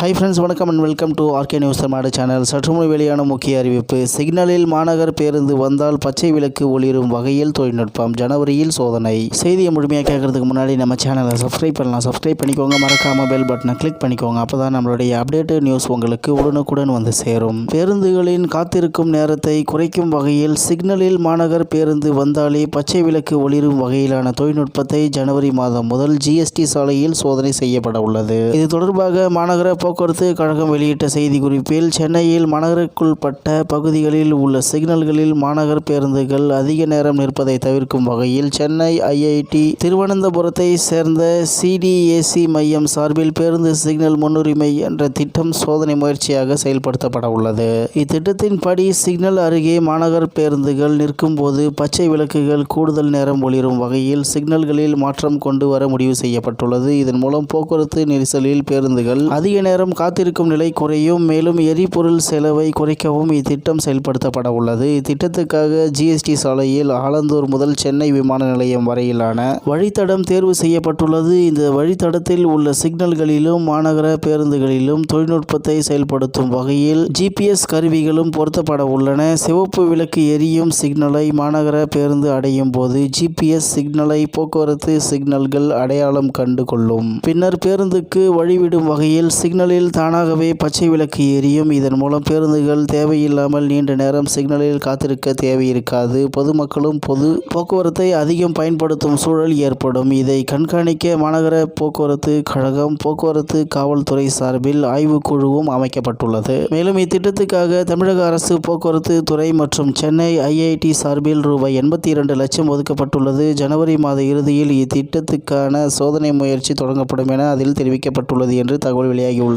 High friends வணக்கம் and welcome to RK news Tamil Nadu channel சற்று வெளியான முக்கிய அறிவிப்பு. சிக்னலில் மாநகர் பேருந்து வந்தால் பச்சை விளக்கு ஒளிரும் வகையில் தொழில்நுட்பம். ஜனவரியில் சோதனை. செய்தியை முழுமையாக கேட்கறதுக்கு முன்னாடி நம்ம சேனலை சப்ஸ்கிரைப் பண்ணலாம். சப்ஸ்கிரைப் பண்ணிக்கோங்க. மறக்காம பெல் பட்டனை கிளிக் பண்ணிக்கோங்க. அப்போ தான் நம்மளுடைய அப்டேட்டு நியூஸ் உங்களுக்கு உடனுக்குடன் வந்து சேரும். பேருந்துகளின் காத்திருக்கும் நேரத்தை குறைக்கும் வகையில் சிக்னலில் மாநகர் பேருந்து வந்தாலே பச்சை விளக்கு ஒளிரும் வகையிலான தொழில்நுட்பத்தை ஜனவரி மாதம் முதல் ஜிஎஸ்டி சாலையில் சோதனை செய்யப்பட உள்ளது. இது தொடர்பாக மாநகர போக்குவரத்து கழகம் வெளியிட்ட செய்திக்குறிப்பில் சென்னையில் மாநகருக்குள்பட்ட பகுதிகளில் உள்ள சிக்னல்களில் மாநகர் பேருந்துகள் அதிக நேரம் நிற்பதை தவிர்க்கும் வகையில் சென்னை ஐஐடி திருவனந்தபுரத்தை சேர்ந்த சிடிஏசி மையம் சார்பில் பேருந்து சிக்னல் முன்னுரிமை என்ற திட்டம் சோதனை முயற்சியாக செயல்படுத்தப்பட உள்ளது. இத்திட்டத்தின்படி சிக்னல் அருகே மாநகர் பேருந்துகள் நிற்கும் போது பச்சை விளக்குகள் கூடுதல் நேரம் ஒளிரும் வகையில் சிக்னல்களில் மாற்றம் கொண்டு வர முடிவு செய்யப்பட்டுள்ளது. இதன் மூலம் போக்குவரத்து நெரிசலில் பேருந்துகள் அதிக நேரம் காத்திருக்கும் நிலை குறையும். மேலும் எரிபொருள் செலவை குறைக்கவும் இத்திட்டம் செயல்படுத்தப்பட உள்ளது. இத்திட்டத்துக்காக ஜிஎஸ்டி சாலையில் ஆலந்தூர் முதல் சென்னை விமான நிலையம் வரையிலான வழித்தடம் தேர்வு செய்யப்பட்டுள்ளது. இந்த வழித்தடத்தில் உள்ள சிக்னல்களிலும் மாநகர பேருந்துகளிலும் தொழில்நுட்பத்தை செயல்படுத்தும் வகையில் ஜிபிஎஸ் கருவிகளும் பொருத்தப்பட உள்ளன. சிவப்பு விளக்கு எரியும் சிக்னலை மாநகர பேருந்து அடையும் போது ஜிபிஎஸ் சிக்னலை போக்குவரத்து சிக்னல்கள் அடையாளம் கண்டு கொள்ளும். பின்னர் பேருந்துக்கு வழிவிடும் வகையில் சிக்னல் சிக்னலில் தானாகவே பச்சை விளக்கு எரியும். இதன் மூலம் பேருந்துகள் தேவையில்லாமல் நீண்ட நேரம் சிக்னலில் காத்திருக்க தேவையிருக்காது. பொதுமக்களும் பொது போக்குவரத்தை அதிகம் பயன்படுத்தும் சூழல் ஏற்படும். இதை கண்காணிக்க மாநகர போக்குவரத்து கழகம் போக்குவரத்து காவல்துறை சார்பில் ஆய்வுக்குழுவும் அமைக்கப்பட்டுள்ளது. மேலும் இத்திட்டத்துக்காக தமிழக அரசு போக்குவரத்து துறை மற்றும் சென்னை ஐஐடி சார்பில் ரூபாய் எண்பத்தி இரண்டு லட்சம் ஒதுக்கப்பட்டுள்ளது. ஜனவரி மாத இறுதியில் இத்திட்டத்துக்கான சோதனை முயற்சி தொடங்கப்படும் என அதில் தெரிவிக்கப்பட்டுள்ளது என்று தகவல் வெளியாகியுள்ளது.